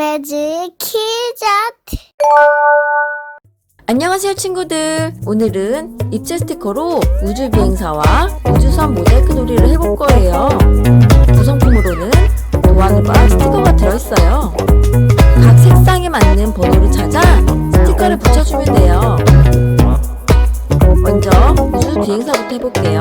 매직 키자트. 안녕하세요 친구들. 오늘은 입체 스티커로 우주 비행사와 우주선 모자이크 놀이를 해볼 거예요. 구성품으로는 도안과 스티커가 들어있어요. 각 색상에 맞는 번호를 찾아 스티커를 붙여주면 돼요. 먼저 우주 비행사부터 해볼게요